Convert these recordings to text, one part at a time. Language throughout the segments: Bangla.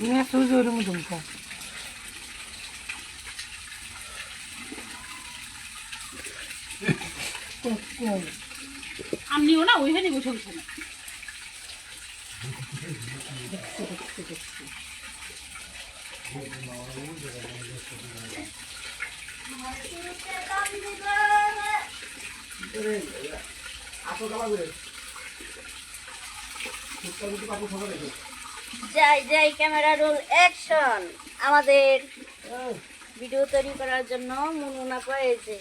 নিয়ে সুজি ওর মতন কা আপনিও না ওইখানে বসে বসে না যাই যাই ক্যামেরা রোল অ্যাকশন। আমাদের ভিডিও তৈরি করার জন্য মুনুনা কয়েছে।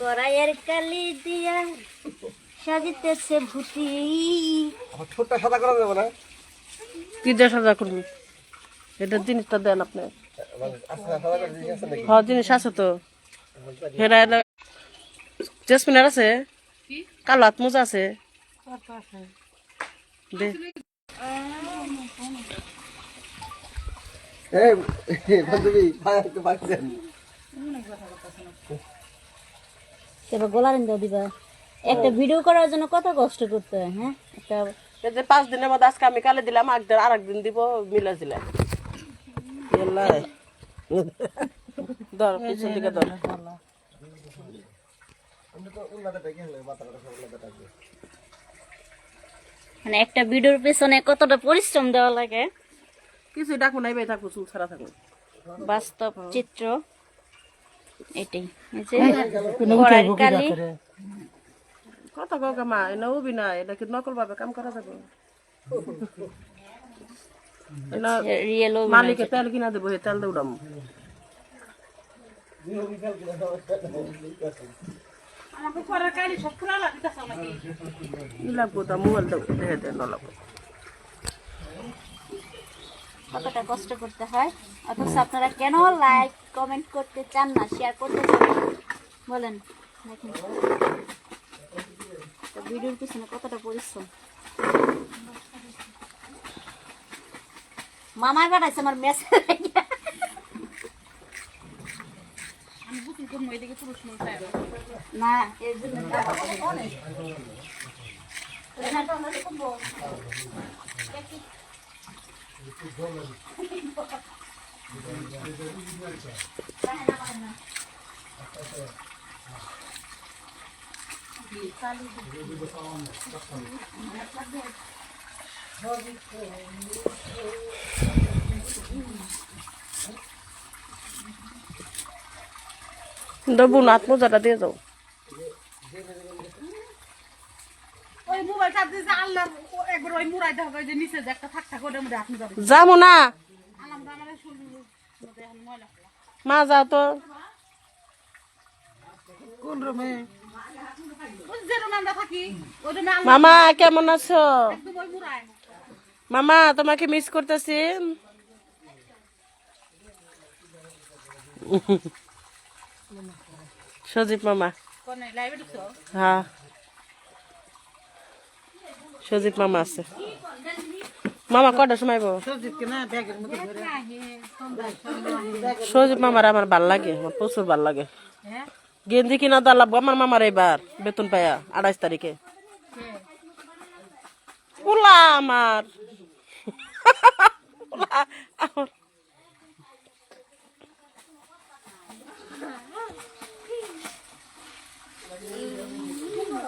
কড়াইয়ের কালি দিয়া সাজিতেছে ভূতি। ঠোঁটটা সাদা করা যাবে না? কি দিয়ে সাজা করবি? এটা জিনিসটা দেন আপনি। আচ্ছা সাদা হ্যাঁ জিনিস আছে তো। হেরা জেসমিনের আছে? কি? কালো হাত মোজা আছে। দে। এই বান্ধবী ভাই একটু পাচ্ছেন এবার গোলার ইন্দা দিবা। একটা ভিডিও করার জন্য কত কষ্ট করতে হয় হ্যাঁ? একটা যে পাঁচ দিনের মধ্যে আজকে আমি কালে দিলাম একদিন আর একদিন দিব মিলা দিলাম। ধর পিছন দিকে ধর। মানে একটা ভিডিওর পেছনে কতটা পরিশ্রম দেওয়া লাগে? কিছু ডাকবো নাই ভাই থাকব চুল ছাড়া থাকব বাস্তব চিত্র এটাই। কত গা মা এনে অভিনয় এটা কি নকল ভাবে কাম করা যাবে? এনা রিয়েল মালিকে তেল কিনা দেবো তেল দৌড়াম লাগবো তা মোবাইল দেখে দেন লাগবো কতটা কষ্ট করতে হয়? অথচ আপনারা কেন লাইক কমেন্ট করতে চান না শেয়ার করতে চান বলেন দেখেন। তো ভিডিওর পিছনে কতটা পরিশ্রম? মামায় পাঠাইছে আমার মেসেজ আমি বুকিং করব এদিকে পুরুষ মানুষ আয়। না এর জন্য দেবো নাত মোজাটা দিয়ে যাও ওই মোবাইল চাপ দিয়ে যে আল্লাহ ও- একবার ওই মুড়াই দেখা যায় যে নিচে যে একটা থাক থাক ওটার মধ্যে আপনি যাবেন যাব না। তো। মা যাও তো। কোন রুমে? ওই যে আল্লাহ মামা কেমন আছো? মামা তোমাকে মিস করতেছি। সজীব মামা। কোনে লাইভে হ্যাঁ। সজীব মামা আছে। মামা কটার সময় সজীব মামার আমার ভালো লাগে আমার প্রচুর ভালো লাগে। হ্যাঁ? গেঞ্জি কিনা দা লাগবো আমার মামার এবার বেতন পায়া আড়াইশ তারিখে। উলা আমার। উলা আমার। কোনে গেছে মামা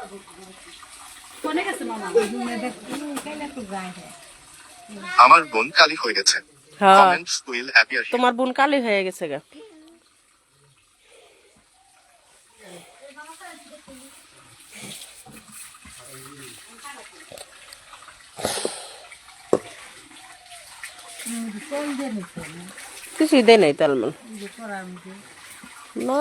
আমার বোন কালি হয়ে গেছে। হ্যাঁ। কমেন্টস উইল অ্যাপিয়ার তোমার বোন কালি হয়ে গেছে গা। কিছুই দেয় নাই তেলমন না।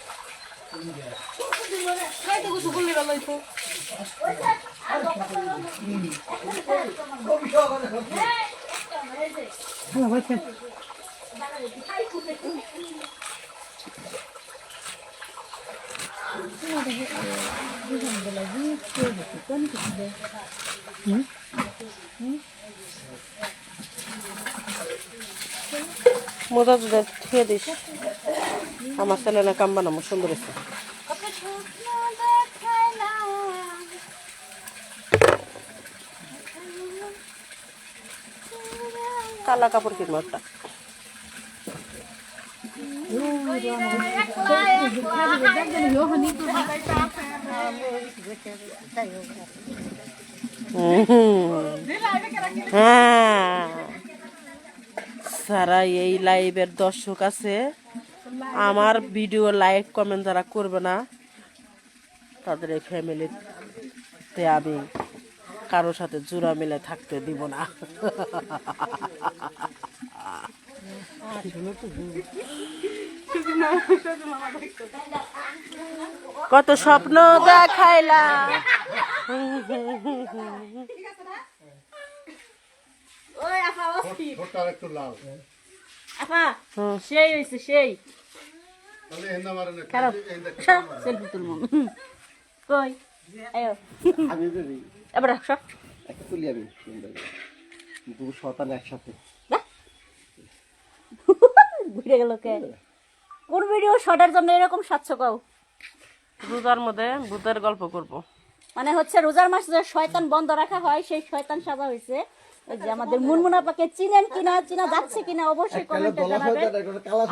যাকে আইনা দুই বোনের মুখ ঘর এই দিমুনি হাসি কে খাইতে কিছু করলে গেল তো হ্যাঁ বলছেন মোজা যদি খেয়ে দিস। আমার ছেলে না কাম বানাবো সুন্দর দেখাইলাম কালা কাপড় কিনবো একটা। হ্যাঁ। সারা এই লাইভের দর্শক আছে। আমার ভিডিও লাইক কমেন্ট যারা করবে না তাদের এই ফ্যামিলিতে আমি কারোর সাথে জোড়া মিলে থাকতে দিব না। কত স্বপ্ন দেখাইলা ওই আপা অস্থির ঠোঁটটা একটু লাল। আপা সেই হয়েছে সেই। সেলফি তুলবো। কই? আয়ো। আমি যদি এবার সব একটা তুলি আমি। দু শতান একসাথে। ঘুরে গেল কে? কোন ভিডিও শর্টের জন্য এরকম স্বাচ্ছ কও রোজার মধ্যে ভূতের গল্প করব। মানে হচ্ছে রোজার মাস যে শয়তান বন্ধ রাখা হয় সেই শয়তান সাজা হয়েছে যে আমাদের মুনমুনা পাকে চিনেন কিনা চিনা যাচ্ছে কিনা অবশ্যই কমেন্টে জানাবেন।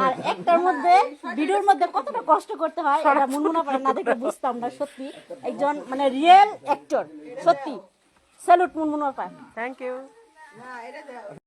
আর একটার মধ্যে ভিডিওর মধ্যে কতটা কষ্ট করতে হয় এটা মুনমুনা পারে না দেখে বুঝতাম না সত্যি। একজন মানে রিয়েল অ্যাক্টর সত্যি। Salute Munmun thank you